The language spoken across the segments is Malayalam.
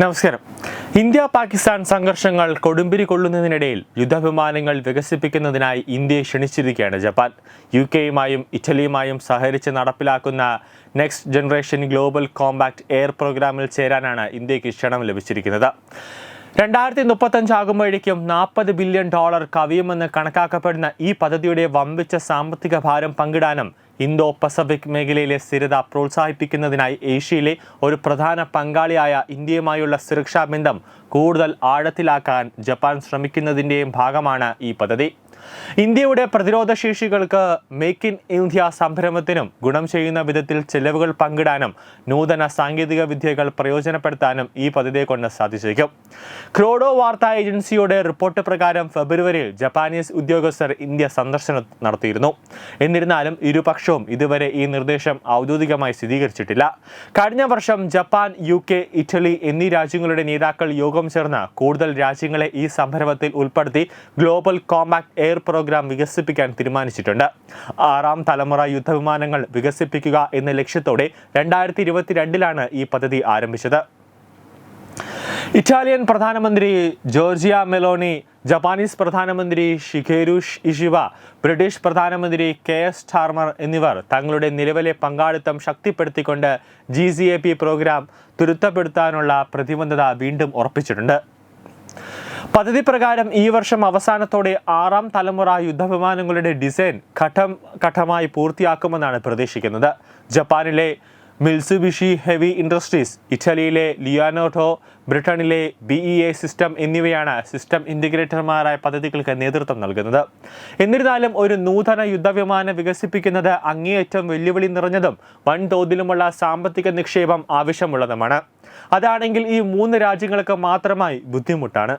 നമസ്കാരം. ഇന്ത്യ പാകിസ്ഥാൻ സംഘർഷങ്ങൾ കൊടുമ്പിരി കൊള്ളുന്നതിനിടയിൽ യുദ്ധവിമാനങ്ങൾ വികസിപ്പിക്കുന്നതിനായി ഇന്ത്യയെ ക്ഷണിച്ചിരിക്കുകയാണ് ജപ്പാൻ. യു കെയുമായും ഇറ്റലിയുമായും സഹകരിച്ച് നടപ്പിലാക്കുന്ന next generation global compact air പ്രോഗ്രാമിൽ ചേരാനാണ് ഇന്ത്യയ്ക്ക് ക്ഷണം ലഭിച്ചിരിക്കുന്നത്. രണ്ടായിരത്തി മുപ്പത്തഞ്ചാകുമ്പോഴേക്കും നാൽപ്പത് ബില്യൺ ഡോളർ കവിയുമെന്ന് കണക്കാക്കപ്പെടുന്ന ഈ പദ്ധതിയുടെ വമ്പിച്ച സാമ്പത്തിക ഭാരം പങ്കിടാനും ഇന്തോ പസഫിക് മേഖലയിലെ സ്ഥിരത പ്രോത്സാഹിപ്പിക്കുന്നതിനായി ഏഷ്യയിലെ ഒരു പ്രധാന പങ്കാളിയായ ഇന്ത്യയുമായുള്ള സുരക്ഷാ ബന്ധം കൂടുതൽ ആഴത്തിലാക്കാൻ ജപ്പാൻ ശ്രമിക്കുന്നതിന്റെയും ഭാഗമാണ് ഈ പദ്ധതി. ഇന്ത്യയുടെ പ്രതിരോധ ശേഷികൾക്ക് മേക്ക് ഇൻ ഇന്ത്യ സംരംഭത്തിനും ഗുണം ചെയ്യുന്ന വിധത്തിൽ ചെലവുകൾ പങ്കിടാനും നൂതന സാങ്കേതിക വിദ്യകൾ പ്രയോജനപ്പെടുത്താനും ഈ പദ്ധതിയെ കൊണ്ട് സാധിച്ചേക്കും. ക്രോഡോ വാർത്താ ഏജൻസിയുടെ റിപ്പോർട്ട് പ്രകാരം ഫെബ്രുവരിയിൽ ജപ്പാനീസ് ഉദ്യോഗസ്ഥർ ഇന്ത്യ സന്ദർശനം നടത്തിയിരുന്നു. എന്നിരുന്നാലും ഇരുപക്ഷവും ഇതുവരെ ഈ നിർദ്ദേശം ഔദ്യോഗികമായി സ്ഥിരീകരിച്ചിട്ടില്ല. കഴിഞ്ഞ വർഷം ജപ്പാൻ യു കെ ഇറ്റലി എന്നീ രാജ്യങ്ങളുടെ നേതാക്കൾ യോഗം ചേർന്ന് കൂടുതൽ രാജ്യങ്ങളെ ഈ സംരംഭത്തിൽ ഉൾപ്പെടുത്തി ഗ്ലോബൽ കോമ്പാക്ട് എയർ പ്രോഗ്രാം വികസിപ്പിക്കാൻ തീരുമാനിച്ചിട്ടുണ്ട്. ആറാം തലമുറ യുദ്ധവിമാനങ്ങൾ വികസിപ്പിക്കുക എന്ന ലക്ഷ്യത്തോടെ രണ്ടായിരത്തി ഇരുപത്തിരണ്ടിലാണ് ഈ പദ്ധതി ആരംഭിച്ചത്. ഇറ്റാലിയൻ പ്രധാനമന്ത്രി ജോർജിയ മെലോണി ജപ്പാനീസ് പ്രധാനമന്ത്രി ഷിഖേരുഷ് ഇഷിവ ബ്രിട്ടീഷ് പ്രധാനമന്ത്രി കെ എസ് ടാർമർ എന്നിവർ തങ്ങളുടെ നിലവിലെ പങ്കാളിത്തം ശക്തിപ്പെടുത്തിക്കൊണ്ട് G C A P programme തുരുത്തപ്പെടുത്താനുള്ള പ്രതിബദ്ധത വീണ്ടും ഉറപ്പിച്ചിട്ടുണ്ട്. പദ്ധതി പ്രകാരം ഈ വർഷം അവസാനത്തോടെ ആറാം തലമുറ യുദ്ധവിമാനങ്ങളുടെ ഡിസൈൻ ഘട്ടം ഘട്ടമായി പൂർത്തിയാക്കുമെന്നാണ് പ്രതീക്ഷിക്കുന്നത്. ജപ്പാനിലെ മിൽസുബിഷി ഹെവി ഇൻഡസ്ട്രീസ് ഇറ്റലിയിലെ ലിയാനോട്ടോ ബ്രിട്ടനിലെ ബി ഇ എ സിസ്റ്റം എന്നിവയാണ് സിസ്റ്റം ഇന്റിഗ്രേറ്റർമാരായ പദ്ധതികൾക്ക് നേതൃത്വം നൽകുന്നത്. എന്നിരുന്നാലും ഒരു നൂതന യുദ്ധവിമാനം വികസിപ്പിക്കുന്നത് അങ്ങേയറ്റം വെല്ലുവിളി നിറഞ്ഞതും വൻതോതിലുമുള്ള സാമ്പത്തിക നിക്ഷേപം ആവശ്യമുള്ളതുമാണ്. അതാണെങ്കിൽ ഈ മൂന്ന് രാജ്യങ്ങൾക്ക് മാത്രമായി ബുദ്ധിമുട്ടാണ്.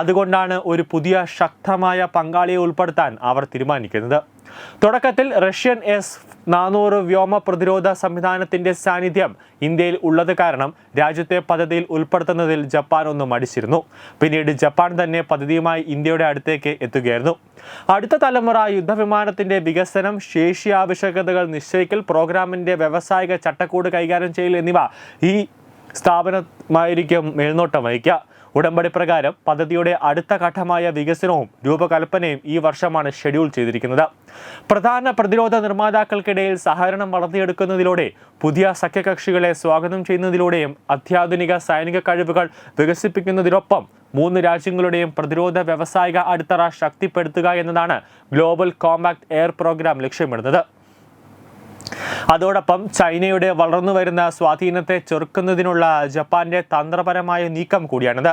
അതുകൊണ്ടാണ് ഒരു പുതിയ ശക്തമായ പങ്കാളിയെ ഉൾപ്പെടുത്താൻ അവർ തീരുമാനിക്കുന്നത്. തുടക്കത്തിൽ റഷ്യൻ എസ് നാനൂറ് വ്യോമ പ്രതിരോധ സംവിധാനത്തിന്റെ സാന്നിധ്യം ഇന്ത്യയിൽ ഉള്ളത് കാരണം രാജ്യത്തെ പദ്ധതിയിൽ ഉൾപ്പെടുത്തുന്നതിൽ ജപ്പാൻ ഒന്ന് മടിച്ചിരുന്നു. പിന്നീട് ജപ്പാൻ തന്നെ പദ്ധതിയുമായി ഇന്ത്യയുടെ അടുത്തേക്ക് എത്തുകയായിരുന്നു. അടുത്ത തലമുറ യുദ്ധവിമാനത്തിന്റെ വികസനം ശേഷി ആവശ്യകതകൾ നിശ്ചയിക്കൽ പ്രോഗ്രാമിന്റെ വ്യവസായിക ചട്ടക്കൂട് കൈകാര്യം ചെയ്യൽ എന്നിവ ഈ സ്ഥാപനമായിരിക്കും മേൽനോട്ടം വഹിക്കുക. ഉടമ്പടി പ്രകാരം പദ്ധതിയുടെ അടുത്ത ഘട്ടമായ വികസനവും രൂപകൽപ്പനയും ഈ വർഷമാണ് ഷെഡ്യൂൾ ചെയ്തിരിക്കുന്നത്. പ്രധാന പ്രതിരോധ നിർമ്മാതാക്കൾക്കിടയിൽ സഹകരണം വളർത്തിയെടുക്കുന്നതിലൂടെ പുതിയ സഖ്യകക്ഷികളെ സ്വാഗതം ചെയ്യുന്നതിലൂടെയും അത്യാധുനിക സൈനിക കഴിവുകൾ വികസിപ്പിക്കുന്നതിനൊപ്പം മൂന്ന് രാജ്യങ്ങളുടെയും പ്രതിരോധ വ്യവസായിക അടിത്തറ ശക്തിപ്പെടുത്തുക എന്നതാണ് ഗ്ലോബൽ കോമ്പാക്ട് എയർ പ്രോഗ്രാം ലക്ഷ്യമിടുന്നത്. അതോടൊപ്പം ചൈനയുടെ വളർന്നു വരുന്ന സ്വാധീനത്തെ ചെറുക്കുന്നതിനുള്ള ജപ്പാന്റെ തന്ത്രപരമായ നീക്കം കൂടിയാണിത്.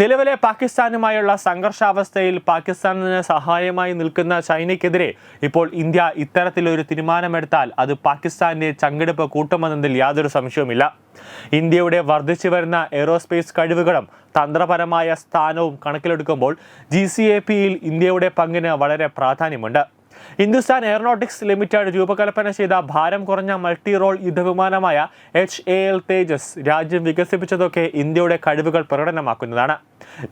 നിലവിലെ പാകിസ്ഥാനുമായുള്ള സംഘർഷാവസ്ഥയിൽ പാകിസ്ഥാനിന് സഹായമായി നിൽക്കുന്ന ചൈനയ്ക്കെതിരെ ഇപ്പോൾ ഇന്ത്യ ഇത്തരത്തിലൊരു തീരുമാനമെടുത്താൽ അത് പാകിസ്ഥാന്റെ ചങ്കെടുപ്പ് കൂട്ടുമെന്നതിൽ യാതൊരു സംശയവുമില്ല. ഇന്ത്യയുടെ വർദ്ധിച്ചു വരുന്ന എയ്റോസ്പേസ് കഴിവുകളും തന്ത്രപരമായ സ്ഥാനവും കണക്കിലെടുക്കുമ്പോൾ ജി ഇന്ത്യയുടെ പങ്കിന് വളരെ പ്രാധാന്യമുണ്ട്. ഹിന്ദുസ്ഥാൻ എയറോനോട്ടിക്സ് ലിമിറ്റഡ് രൂപകൽപ്പന ചെയ്ത ഭാരം കുറഞ്ഞ മൾട്ടി റോൾ യുദ്ധവിമാനമായ എച്ച് എ എൽ തേജസ് രാജ്യം വികസിപ്പിച്ചതൊക്കെ ഇന്ത്യയുടെ കഴിവുകൾ പ്രകടനമാക്കുന്നതാണ്.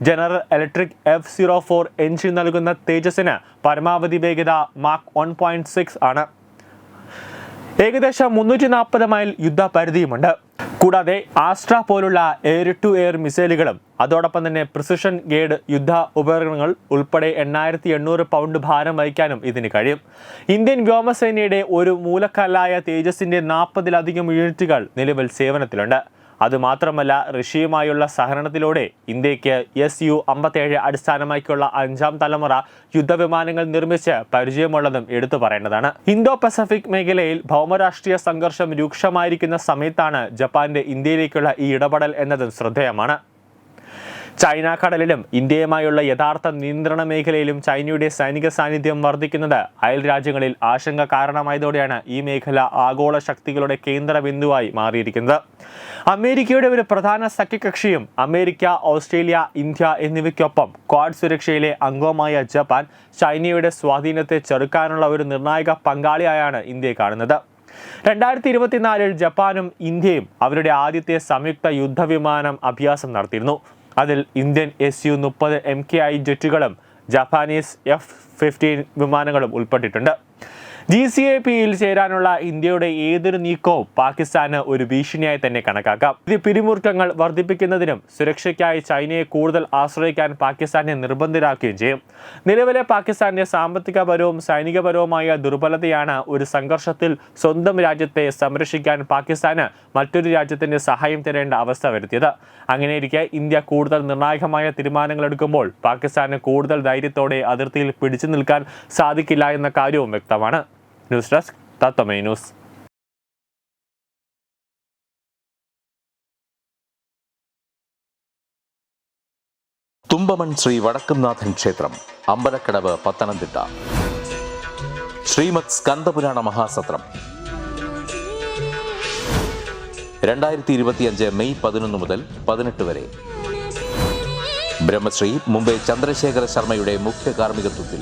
General Electric F zero four engine നൽകുന്ന തേജസിന് പരമാവധി വേഗത മാർക്ക് വൺ പോയിന്റ് സിക്സ് ആണ്. ഏകദേശം മുന്നൂറ്റി നാൽപ്പത് മൈൽ യുദ്ധ പരിധിയുമുണ്ട് കൂടാതെ ആസ്ട്ര പോലുള്ള എയർ ടു എയർ മിസൈലുകളും അതോടൊപ്പം തന്നെ പ്രിസിഷൻ ഗേഡ് യുദ്ധ ഉപകരണങ്ങൾ ഉൾപ്പെടെ എണ്ണായിരത്തി എണ്ണൂറ് പൗണ്ട് ഭാരം വഹിക്കാനും ഇതിന് കഴിയും. ഇന്ത്യൻ വ്യോമസേനയുടെ ഒരു മൂലക്കല്ലായ തേജസിന്റെ നാൽപ്പതിലധികം യൂണിറ്റുകൾ നിലവിൽ സേവനത്തിലുണ്ട്. അതുമാത്രമല്ല റഷ്യയുമായുള്ള സഹകരണത്തിലൂടെ ഇന്ത്യയ്ക്ക് എസ് യു അമ്പത്തേഴ് അടിസ്ഥാനമാക്കിയുള്ള അഞ്ചാം തലമുറ യുദ്ധവിമാനങ്ങൾ നിർമ്മിച്ച് പരിചയമുള്ളതും എടുത്തു പറയേണ്ടതാണ്. ഇന്തോ പസഫിക് മേഖലയിൽ ഭൗമരാഷ്ട്രീയ സംഘർഷം രൂക്ഷമായിരിക്കുന്ന സമയത്താണ് ജപ്പാന്റെ ഇന്ത്യയിലേക്കുള്ള ഈ ഇടപെടൽ എന്നതും ശ്രദ്ധേയമാണ്. ചൈന കടലിലും ഇന്ത്യയുമായുള്ള യഥാർത്ഥ നിയന്ത്രണ മേഖലയിലും ചൈനയുടെ സൈനിക സാന്നിധ്യം വർദ്ധിക്കുന്നത് അയൽ രാജ്യങ്ങളിൽ ആശങ്ക കാരണമായതോടെയാണ് ഈ മേഖല ആഗോള ശക്തികളുടെ കേന്ദ്ര ബിന്ദുവായി മാറിയിരിക്കുന്നത്. അമേരിക്കയുടെ ഒരു പ്രധാന സഖ്യകക്ഷിയും അമേരിക്ക ഓസ്ട്രേലിയ ഇന്ത്യ എന്നിവയ്ക്കൊപ്പം ക്വാഡ് സുരക്ഷയിലെ അംഗമായ ജപ്പാൻ ചൈനയുടെ സ്വാധീനത്തെ ചെറുക്കാനുള്ള ഒരു നിർണായക പങ്കാളിയായാണ് ഇന്ത്യയെ കാണുന്നത്. രണ്ടായിരത്തി ഇരുപത്തിനാലിൽ ജപ്പാനും ഇന്ത്യയും അവരുടെ ആദ്യത്തെ സംയുക്ത യുദ്ധവിമാനം അഭ്യാസം നടത്തിയിരുന്നു. അതിൽ ഇന്ത്യൻ എസ് യു മുപ്പത് എം കെ ഐ ജെറ്റുകളും ജപ്പാനീസ് എഫ് ഫിഫ്റ്റീൻ വിമാനങ്ങളും ഉൾപ്പെട്ടിട്ടുണ്ട്. ജി സി എ പിയിൽ ചേരാനുള്ള ഇന്ത്യയുടെ ഏതൊരു നീക്കവും പാകിസ്ഥാന് ഒരു ഭീഷണിയായി തന്നെ കണക്കാക്കാം. ഇത് പിരിമുറുക്കങ്ങൾ വർദ്ധിപ്പിക്കുന്നതിനും സുരക്ഷയ്ക്കായി ചൈനയെ കൂടുതൽ ആശ്രയിക്കാൻ പാകിസ്ഥാനെ നിർബന്ധിതരാക്കുകയും ചെയ്യും. നിലവിലെ പാകിസ്ഥാന്റെ സാമ്പത്തികപരവും സൈനികപരവുമായ ദുർബലതയാണ് ഒരു സംഘർഷത്തിൽ സ്വന്തം രാജ്യത്തെ സംരക്ഷിക്കാൻ പാകിസ്ഥാന് മറ്റൊരു രാജ്യത്തിന്റെ സഹായം തരേണ്ട അവസ്ഥ വരുത്തിയത്. അങ്ങനെയിരിക്കെ ഇന്ത്യ കൂടുതൽ നിർണായകമായ തീരുമാനങ്ങൾ എടുക്കുമ്പോൾ പാകിസ്ഥാന് കൂടുതൽ ധൈര്യത്തോടെ അതിർത്തിയിൽ പിടിച്ചു നിൽക്കാൻ സാധിക്കില്ല എന്ന കാര്യവും വ്യക്തമാണ്. ന്യൂസ് ഡെസ്ക് തത്തമൈ തുമ്പമൺ ശ്രീ വടക്കുംനാഥൻ ക്ഷേത്രം അമ്പലക്കടവ് പത്തനംതിട്ട. ശ്രീമത് സ്കന്ദപുരാണ മഹാസത്രം. രണ്ടായിരത്തി ഇരുപത്തിയഞ്ച് മെയ് പതിനൊന്ന് മുതൽ പതിനെട്ട് വരെ. ബ്രഹ്മശ്രീ മുംബൈ ചന്ദ്രശേഖര ശർമ്മയുടെ മുഖ്യ കാർമ്മികത്വത്തിൽ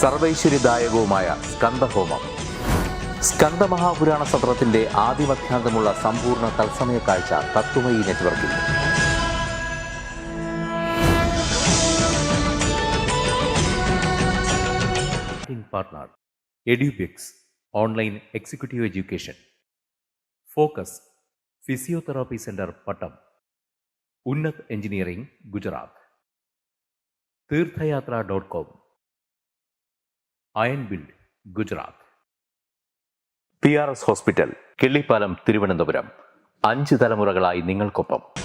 സർവൈശ്വര്യദായകവുമായ സ്കന്ദഹോമം. സ്കന്ദമഹാപുരാണ സത്രത്തിന്റെ ആദിമധ്യാന്തമുള്ള സമ്പൂർണ തത്സമയ കാഴ്ച തത്വമയി നെറ്റ്വർക്കിൽ. Edubix online executive education focus physiotherapy centre Pattom Unnat engineering Gujarat തീർത്ഥയാത്ര dot com Iron build Gujarat. P R S hospital Killipalam Thiruvananthapuram. അഞ്ച് തലമുറകളായി നിങ്ങൾക്കൊപ്പം.